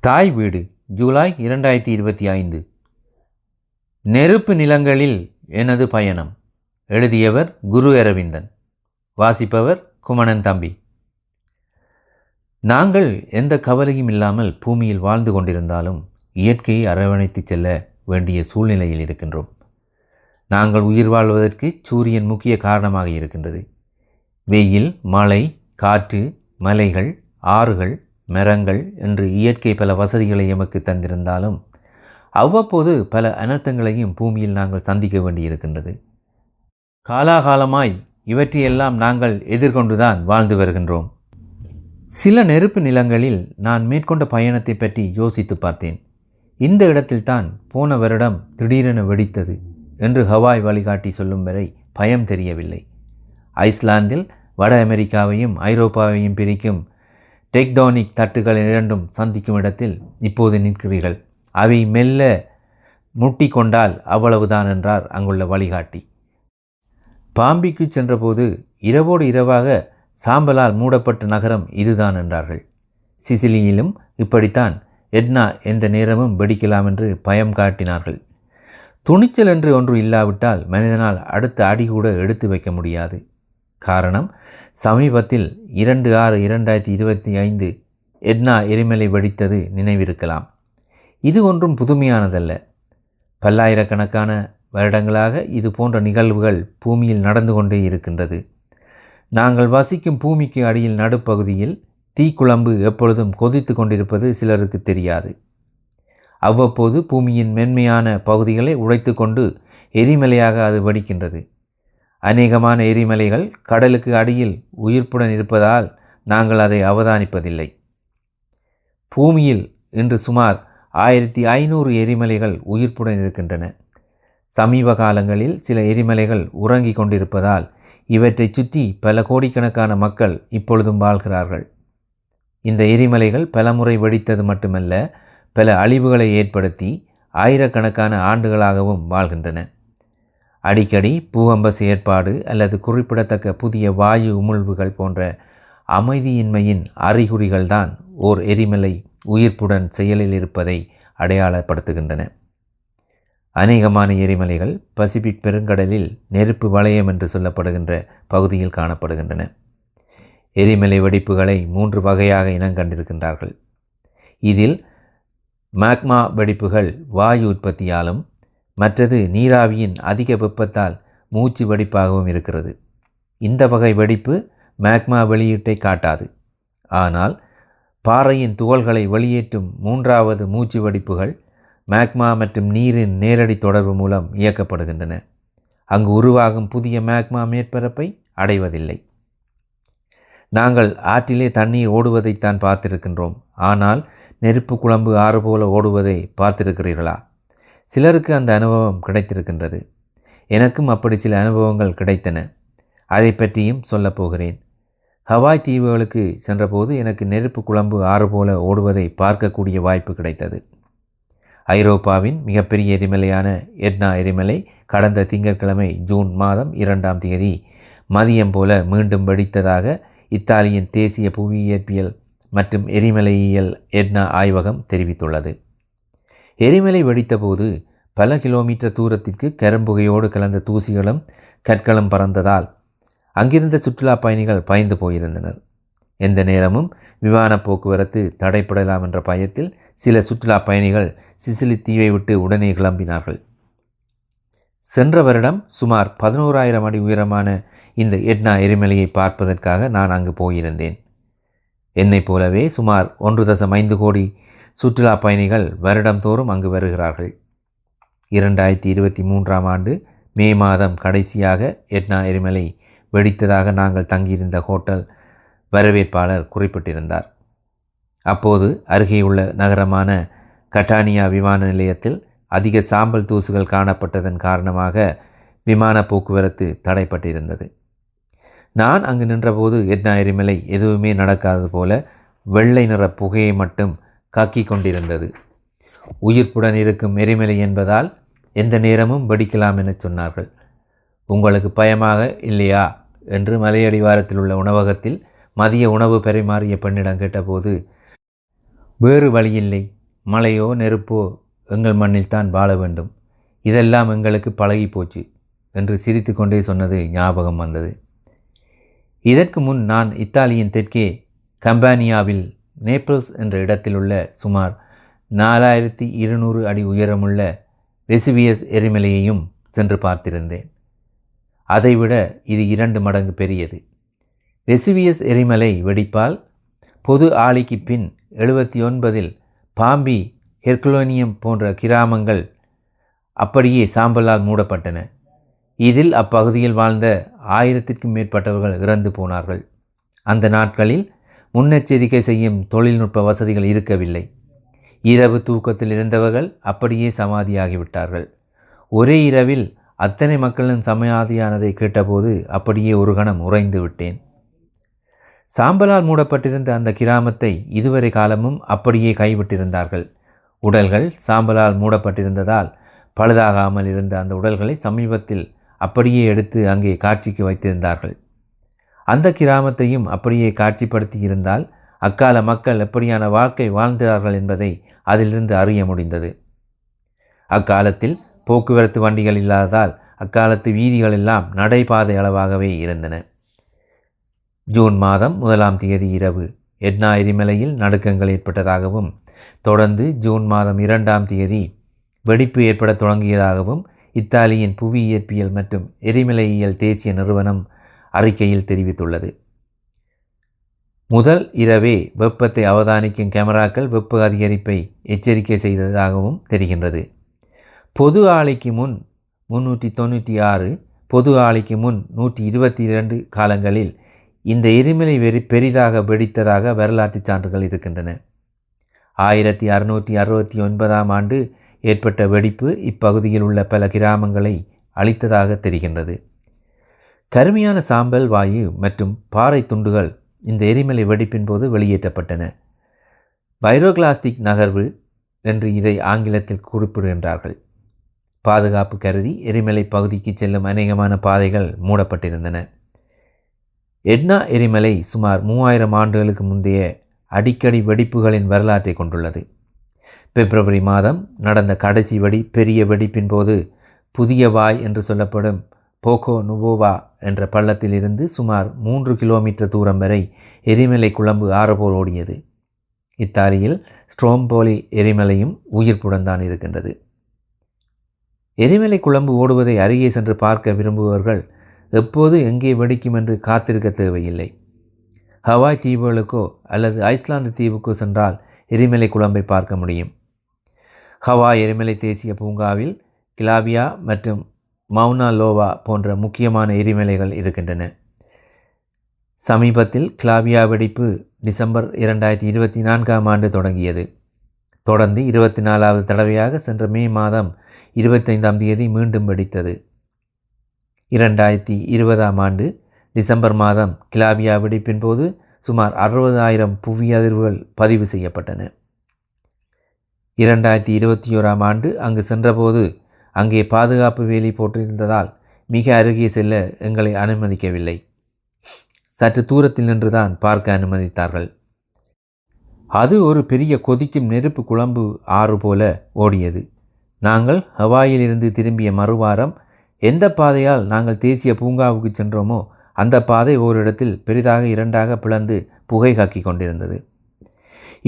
தாய் வீடு ஜூலை இரண்டாயிரத்தி இருபத்தி ஐந்து. நெருப்பு நிலங்களில் எனது பயணம். எழுதியவர் குரு அரவிந்தன். வாசிப்பவர் குமணன் தம்பி. நாங்கள் எந்த கவலையும் இல்லாமல் பூமியில் வாழ்ந்து கொண்டிருந்தாலும் இயற்கையை அரவணைத்து செல்ல வேண்டிய சூழ்நிலையில் இருக்கின்றோம். நாங்கள் உயிர் வாழ்வதற்கு சூரியன் முக்கிய காரணமாக இருக்கின்றது. வெயில் மழை காற்று மலைகள் ஆறுகள் மரங்கள் என்று இயற்கை பல வசதிகளை எமக்கு தந்திருந்தாலும் அவ்வப்போது பல அனர்த்தங்களையும் பூமியில் நாங்கள் சந்திக்க வேண்டியிருக்கின்றது. காலாகாலமாய் இவற்றையெல்லாம் நாங்கள் எதிர்கொண்டுதான் வாழ்ந்து வருகின்றோம். சில நெருப்பு நிலங்களில் நான் மேற்கொண்ட பயணத்தை பற்றி யோசித்து பார்த்தேன். இந்த இடத்தில்தான் போன வருடம் திடீரென வெடித்தது என்று ஹவாய் வழிகாட்டி சொல்லும் வரை பயம் தெரியவில்லை. ஐஸ்லாந்தில் வட அமெரிக்காவையும் ஐரோப்பாவையும் பிரிக்கும் டெக்டானிக் தட்டுகள் இரண்டும் சந்திக்கும் இடத்தில் இப்போது நிற்கிறீர்கள். அவை மெல்ல முட்டி கொண்டால் அவ்வளவுதான் என்றார் அங்குள்ள வழிகாட்டி. பாம்பிக்கு சென்றபோது இரவோடு இரவாக சாம்பலால் மூடப்பட்ட நகரம் இதுதான் என்றார்கள். சிசிலியிலும் இப்படித்தான் எட்னா எந்த நேரமும் வெடிக்கலாம் என்று பயம் காட்டினார்கள். துணிச்சல் என்று ஒன்று இல்லாவிட்டால் மனிதனால் அடுத்த அடி கூட எடுத்து வைக்க முடியாது. காரணம் சமீபத்தில் இரண்டு ஆறு இரண்டாயிரத்தி இருபத்தி ஐந்து எட்னா எரிமலை வெடித்தது நினைவிருக்கலாம். இது ஒன்றும் புதுமையானதல்ல. பல்லாயிரக்கணக்கான வருடங்களாக இது போன்ற நிகழ்வுகள் பூமியில் நடந்து கொண்டே இருக்கின்றது. நாங்கள் வசிக்கும் பூமிக்கு அடியில் நடுப்பகுதியில் தீக்குழம்பு எப்பொழுதும் கொதித்து கொண்டிருப்பது சிலருக்கு தெரியாது. அவ்வப்போது பூமியின் மென்மையான பகுதிகளை உடைத்து கொண்டு எரிமலையாக அது வெடிக்கின்றது. அநேகமான எரிமலைகள் கடலுக்கு அடியில் உயிர்ப்புடன் இருப்பதால் நாங்கள் அதை அவதானிப்பதில்லை. பூமியில் இன்று சுமார் ஆயிரத்தி ஐநூறு எரிமலைகள் உயிர்ப்புடன் இருக்கின்றன. சமீப காலங்களில் சில எரிமலைகள் உறங்கிக் கொண்டிருப்பதால் இவற்றை சுற்றி பல கோடிக்கணக்கான மக்கள் இப்பொழுதும் வாழ்கிறார்கள். இந்த எரிமலைகள் பலமுறை வெடித்தது மட்டுமல்ல பல அழிவுகளை ஏற்படுத்தி ஆயிரக்கணக்கான ஆண்டுகளாகவும் வாழ்கின்றன. அடிக்கடி பூகம்ப செயற்பாடு அல்லது குறிப்பிடத்தக்க புதிய வாயு உமிழ்வுகள் போன்ற அமைதியின்மையின் அறிகுறிகள்தான் ஓர் எரிமலை உயிர்ப்புடன் செயலில் இருப்பதை அடையாளப்படுத்துகின்றன. அநேகமான எரிமலைகள் பசிபிக் பெருங்கடலில் நெருப்பு வளையம் என்று சொல்லப்படுகின்ற பகுதியில் காணப்படுகின்றன. எரிமலை வெடிப்புகளை மூன்று வகையாக இனங்கண்டிருக்கின்றார்கள். இதில் மேக்மா வெடிப்புகள் வாயு உற்பத்தியாலும் மற்றது நீராவியின் அதிக வெப்பத்தால் மூச்சு வெடிப்பாகவும் இருக்கிறது. இந்த வகை வெடிப்பு மேக்மா வெளியீட்டை காட்டாது. ஆனால் பாறையின் துகள்களை வெளியேற்றும் மூன்றாவது மூச்சு வெடிப்புகள் மேக்மா மற்றும் நீரின் நேரடி தொடர்பு மூலம் இயக்கப்படுகின்றன. அங்கு உருவாகும் புதிய மேக்மா மேற்பரப்பை அடைவதில்லை. நாங்கள் ஆற்றிலே தண்ணீர் ஓடுவதைத்தான் பார்த்திருக்கின்றோம். ஆனால் நெருப்பு குழம்பு ஆறு போல ஓடுவதை பார்த்திருக்கிறீர்களா? சிலருக்கு அந்த அனுபவம் கிடைத்திருக்கின்றது. எனக்கும் அப்படி சில அனுபவங்கள் கிடைத்தன. அதை பற்றியும் சொல்லப் போகிறேன். ஹவாய் தீவுகளுக்கு சென்றபோது எனக்கு நெருப்பு குழம்பு ஆறு போல ஓடுவதை பார்க்கக்கூடிய வாய்ப்பு கிடைத்தது. ஐரோப்பாவின் மிகப்பெரிய எரிமலையான எட்னா எரிமலை கடந்த திங்கட்கிழமை ஜூன் மாதம் இரண்டாம் தேதி மதியம் போல மீண்டும் வெடித்ததாக இத்தாலியின் தேசிய புவியியற்பியல் மற்றும் எரிமலையியல் எட்னா ஆய்வகம் தெரிவித்துள்ளது. எரிமலை வெடித்தபோது பல கிலோமீட்டர் தூரத்திற்கு கரும்புகையோடு கலந்த தூசிகளும் கற்களும் பறந்ததால் அங்கிருந்த சுற்றுலா பயணிகள் பயந்து போயிருந்தனர். எந்த நேரமும் விமான போக்குவரத்து தடைப்படலாம் என்ற பயத்தில் சில சுற்றுலா பயணிகள் சிசிலி தீவை விட்டு உடனே கிளம்பினார்கள். சென்ற வருடம் சுமார் பதினோராயிரம் அடி உயரமான இந்த எட்னா எரிமலையை பார்ப்பதற்காக நான் அங்கு போயிருந்தேன். என்னைப் போலவே சுமார் ஒன்று தசம் ஐந்து கோடி சுற்றுலா பயணிகள் வருடந்தோறும் அங்கு வருகிறார்கள். இரண்டாயிரத்தி இருபத்தி மூன்றாம் ஆண்டு மே மாதம் கடைசியாக எட்னா எரிமலை வெடித்ததாக நாங்கள் தங்கியிருந்த ஹோட்டல் வரவேற்பாளர் குறிப்பிட்டிருந்தார். அப்போது அருகேயுள்ள நகரமான கட்டானியா விமான நிலையத்தில் அதிக சாம்பல் தூசுகள் காணப்பட்டதன் காரணமாக விமான போக்குவரத்து தடைப்பட்டிருந்தது. நான் அங்கு நின்றபோது எட்னா எரிமலை எதுவுமே நடக்காதது போல வெள்ளை நிற புகையை மட்டும் காக்கிக் கொண்டிருந்தது உயிர்ப்புடன் இருக்கும் எரிமலை என்பதால் எந்த நேரமும் வெடிக்கலாம் என சொன்னார்கள். உங்களுக்கு பயமாக இல்லையா? என்று மலையடிவாரத்தில் உள்ள உணவகத்தில் மதிய உணவு பரிமாறிய பெண்ணிடம் கேட்டபோது வேறு வழியில்லை. மலையோ நெருப்போ எங்கள் மண்ணில்தான் வாழ வேண்டும். இதெல்லாம் எங்களுக்கு பழகி போச்சு என்று சிரித்து கொண்டே சொன்னது ஞாபகம் வந்தது. இதற்கு முன் நான் இத்தாலியின் தெற்கே கம்பானியாவில் நேப்பிள்ஸ் என்ற இடத்தில் உள்ள சுமார் நாலாயிரத்தி இருநூறு அடி உயரமுள்ள வெசுவியஸ் எரிமலையையும் சென்று பார்த்திருந்தேன். அதைவிட இது இரண்டு மடங்கு பெரியது. வெசுவியஸ் எரிமலை வெடிப்பால் பொது ஆளிக்கு பின் எழுபத்தி ஒன்பதில் பாம்பி ஹெர்குலோனியம் போன்ற கிராமங்கள் அப்படியே சாம்பலால் மூடப்பட்டன. இதில் அப்பகுதியில் வாழ்ந்த ஆயிரத்திற்கும் மேற்பட்டவர்கள் இறந்து போனார்கள். அந்த நாட்களில் முன்னெச்சரிக்கை செய்யும் தொழில்நுட்ப வசதிகள் இருக்கவில்லை. இரவு தூக்கத்தில் இருந்தவர்கள் அப்படியே சமாதியாகிவிட்டார்கள். ஒரே இரவில் அத்தனை மக்களும் சமாதியானதை கேட்டபோது அப்படியே ஒரு கணம் உறைந்து விட்டேன். சாம்பலால் மூடப்பட்டிருந்த அந்த கிராமத்தை இதுவரை காலமும் அப்படியே கைவிட்டிருந்தார்கள். உடல்கள் சாம்பலால் மூடப்பட்டிருந்ததால் பழுதாகாமல் இருந்த அந்த உடல்களை சமீபத்தில் அப்படியே எடுத்து அங்கே காட்சிக்கு வைத்திருந்தார்கள். அந்த கிராமத்தையும் அப்படியே காட்சிப்படுத்தி இருந்தால் அக்கால மக்கள் எப்படியான வாழ்க்கை வாழ்ந்தார்கள் என்பதை அதிலிருந்து அறிய முடிந்தது. அக்காலத்தில் போக்குவரத்து வண்டிகள் இல்லாததால் அக்காலத்து வீதிகள் எல்லாம் நடைபாதை அளவாகவே இருந்தன. ஜூன் மாதம் முதலாம் தேதி இரவு எட்னா எரிமலையில் நடுக்கங்கள் ஏற்பட்டதாகவும் தொடர்ந்து ஜூன் மாதம் இரண்டாம் தேதி வெடிப்பு ஏற்படத் தொடங்கியதாகவும் இத்தாலியின் புவி இயற்பியல் மற்றும் எரிமலையியல் தேசிய நிறுவனம் அறிக்கையில் தெரிவித்துள்ளது. முதல் இரவே வெப்பத்தை அவதானிக்கும் கேமராக்கள் வெப்ப அதிகரிப்பை எச்சரிக்கை செய்ததாகவும் தெரிகின்றது. பொது ஆலைக்கு முன் முன்னூற்றி தொண்ணூற்றி ஆறு பொது ஆலைக்கு முன் நூற்றி இருபத்தி இரண்டு காலங்களில் இந்த எரிமலை வெறி பெரிதாக வெடித்ததாக வரலாற்றுச் சான்றுகள் இருக்கின்றன. ஆயிரத்தி அறுநூற்றி அறுபத்தி ஒன்பதாம் ஆண்டு ஏற்பட்ட வெடிப்பு இப்பகுதியில் உள்ள பல கிராமங்களை அழித்ததாக தெரிகின்றது. கருமையான சாம்பல் வாயு மற்றும் பாறை துண்டுகள் இந்த எரிமலை வெடிப்பின் போது வெளியேற்றப்பட்டன. பைரோகிளாஸ்டிக் நகர்வு என்று இதை ஆங்கிலத்தில் குறிப்பிடுகின்றார்கள். பாதுகாப்பு கருதி எரிமலை பகுதிக்கு செல்லும் அநேகமான பாதைகள் மூடப்பட்டிருந்தன. எட்னா எரிமலை சுமார் மூவாயிரம் ஆண்டுகளுக்கு முந்தைய அடிக்கடி வெடிப்புகளின் வரலாற்றை கொண்டுள்ளது. பிப்ரவரி மாதம் நடந்த கடைசி வெடி பெரிய வெடிப்பின் போது புதிய வாய் என்று சொல்லப்படும் போகோ நுவோவா என்ற பள்ளத்தில் இருந்து சுமார் மூன்று கிலோமீட்டர் தூரம் வரை எரிமலை குழம்பு ஆறபோல் ஓடியது. இத்தாலியில் ஸ்ட்ரோம்போலி எரிமலையும் உயிர்ப்புடன் தான் இருக்கின்றது. எரிமலை குழம்பு ஓடுவதை அருகே சென்று பார்க்க விரும்புபவர்கள் எப்போது எங்கே வெடிக்கும் என்று காத்திருக்க தேவையில்லை. ஹவாய் தீவுகளுக்கோ அல்லது ஐஸ்லாந்து தீவுக்கோ சென்றால் எரிமலை குழம்பை பார்க்க முடியும். ஹவாய் எரிமலை தேசிய பூங்காவில் கிலாபியா மற்றும் மவுனா லோவா போன்ற முக்கியமான எரிமலைகள் இருக்கின்றன. சமீபத்தில் கிளாபியா வெடிப்பு டிசம்பர் இரண்டாயிரத்தி இருபத்தி நான்காம் ஆண்டு தொடங்கியது. தொடர்ந்து இருபத்தி நாலாவது தடவையாக சென்ற மே மாதம் இருபத்தைந்தாம் தேதி மீண்டும் வெடித்தது. இரண்டாயிரத்தி இருபதாம் ஆண்டு டிசம்பர் மாதம் கிளாபியா வெடிப்பின் போது சுமார் அறுபதாயிரம் புவி அதிர்வுகள் பதிவு செய்யப்பட்டன. இரண்டாயிரத்தி இருபத்தி ஓராம் ஆண்டு அங்கு சென்றபோது அங்கே பாதுகாப்பு வேலி போட்டிருந்ததால் மிக அருகே செல்ல எங்களை அனுமதிக்கவில்லை. சற்று தூரத்தில் நின்றுதான் பார்க்க அனுமதித்தார்கள். அது ஒரு பெரிய கொதிக்கும் நெருப்பு குழம்பு ஆறு போல ஓடியது. நாங்கள் ஹவாயிலிருந்து திரும்பிய மறுவாரம் எந்த பாதையால் நாங்கள் தேசிய பூங்காவுக்கு சென்றோமோ அந்த பாதை ஓரிடத்தில் பெரிதாக இரண்டாக பிளந்து புகை காக்கி கொண்டிருந்தது.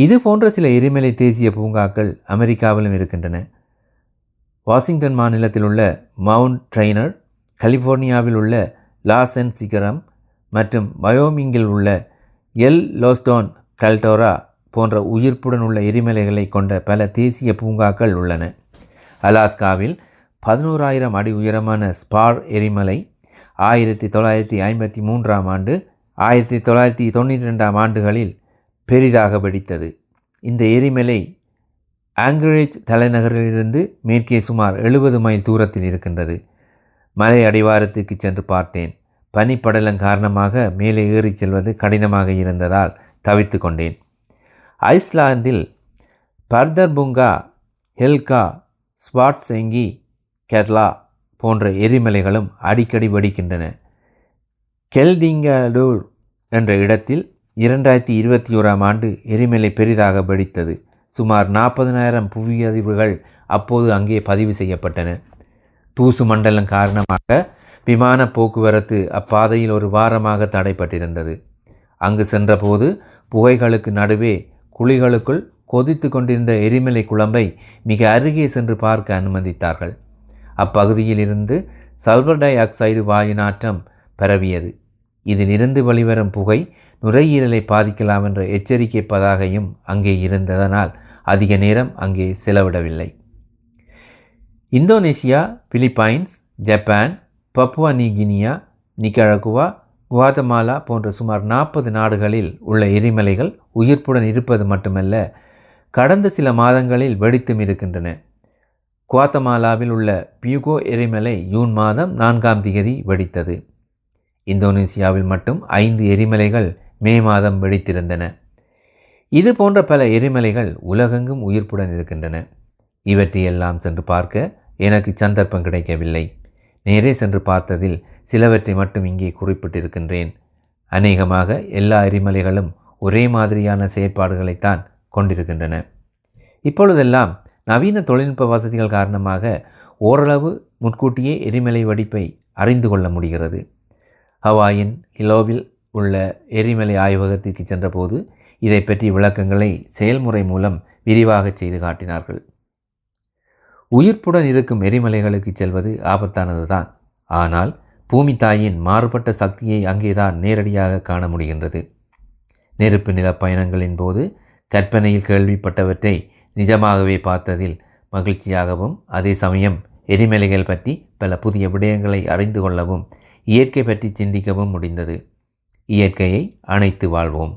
இது போன்ற சில எரிமலை தேசிய பூங்காக்கள் அமெரிக்காவிலும் இருக்கின்றன. வாஷிங்டன் மாநிலத்தில் உள்ள மவுண்ட் ட்ரெய்னர் கலிஃபோர்னியாவில் உள்ள லாசன் சிகரம் மற்றும் வயோமிங்கில் உள்ள எல். லோஸ்டோன் கல்டோரா போன்ற உயிர்ப்புடன் உள்ள எரிமலைகளை கொண்ட பல தேசிய பூங்காக்கள் உள்ளன. அலாஸ்காவில் பதினோராயிரம் அடி உயரமான ஸ்பார் எரிமலை ஆயிரத்தி தொள்ளாயிரத்தி ஐம்பத்தி மூன்றாம் ஆண்டு ஆயிரத்தி தொள்ளாயிரத்தி தொண்ணூற்றி ரெண்டாம் ஆண்டுகளில் பெரிதாக வெடித்தது. இந்த எரிமலை ஆங்கரேஜ் தலைநகரிலிருந்து மேற்கே சுமார் எழுபது மைல் தூரத்தில் இருக்கின்றது. மலை அடிவாரத்துக்கு சென்று பார்த்தேன். பனிப்படலம் காரணமாக மேலே ஏறிச் செல்வது கடினமாக இருந்ததால் தவித்து கொண்டேன். ஐஸ்லாந்தில் பர்தர்புங்கா ஹெல்கா ஸ்வாட்செங்கி கேரளா போன்ற எரிமலைகளும் அடிக்கடி வெடிக்கின்றன. கெல்டிங்கடூர் என்ற இடத்தில் இரண்டாயிரத்தி இருபத்தி ஓராம் ஆண்டு எரிமலை பெரிதாக வெடித்தது. சுமார் நாற்பதனாயிரம் புவி அதிர்வுகள் அப்போது அங்கே பதிவு செய்யப்பட்டன. தூசு மண்டலம் காரணமாக விமான போக்குவரத்து அப்பாதையில் ஒரு வாரமாக தடைப்பட்டிருந்தது. அங்கு சென்றபோது புகைகளுக்கு நடுவே குழிகளுக்குள் கொதித்து கொண்டிருந்த எரிமலை குழம்பை மிக அருகே சென்று பார்க்க அனுமதித்தார்கள். அப்பகுதியில் இருந்து சல்பர் டை ஆக்சைடு வாயு நாற்றம் பரவியது. இதிலிருந்து வெளிவரும் புகை நுரையீரலை பாதிக்கலாம் என்ற எச்சரிக்கை பதாகையும் அங்கே இருந்ததனால் அதிக நேரம் அங்கே செலவிடவில்லை. Indonesia Philippines Japan Papua New Guinea Nicaragua Guatemala போன்ற சுமார் நாற்பது நாடுகளில் உள்ள எரிமலைகள் உயிர்ப்புடன் இருப்பது மட்டுமல்ல கடந்த சில மாதங்களில் வெடித்தும் இருக்கின்றன. குவாத்தமாலாவில் உள்ள பியூகோ எரிமலை ஜூன் மாதம் நான்காம் திகதி வெடித்தது. இந்தோனேசியாவில் மட்டும் ஐந்து எரிமலைகள் மே மாதம் வெடித்திருந்தன. இது போன்ற பல எரிமலைகள் உலகெங்கும் உயிர்ப்புடன் இருக்கின்றன. இவற்றையெல்லாம் சென்று பார்க்க எனக்கு சந்தர்ப்பம் கிடைக்கவில்லை. நேரே சென்று பார்த்ததில் சிலவற்றை மட்டும் இங்கே குறிப்பிட்டிருக்கின்றேன். அநேகமாக எல்லா எரிமலைகளும் ஒரே மாதிரியான செயற்பாடுகளைத்தான் கொண்டிருக்கின்றன. இப்பொழுதெல்லாம் நவீன தொழில்நுட்ப வசதிகள் காரணமாக ஓரளவு முன்கூட்டியே எரிமலை வடிப்பை அறிந்து கொள்ள முடிகிறது. ஹவாயின் ஹிலோவில் உள்ள எரிமலை ஆய்வகத்திற்கு சென்றபோது இதை பற்றி விளக்கங்களை செயல்முறை மூலம் விரிவாக செய்து காட்டினார்கள். உயிர்ப்புடன் இருக்கும் எரிமலைகளுக்கு செல்வது ஆபத்தானது தான் ஆனால் பூமி தாயின் மாறுபட்ட சக்தியை அங்கேதான் நேரடியாக காண முடிகின்றது. நெருப்பு நில பயணங்களின் போது கற்பனையில் கேள்விப்பட்டவற்றை நிஜமாகவே பார்த்ததில் மகிழ்ச்சியாகவும் அதே சமயம் எரிமலைகள் பற்றி பல புதிய விடயங்களை அறிந்து கொள்ளவும் இயற்கை பற்றி சிந்திக்கவும் முடிந்தது. இயற்கையை அணைத்து வாழ்வோம்.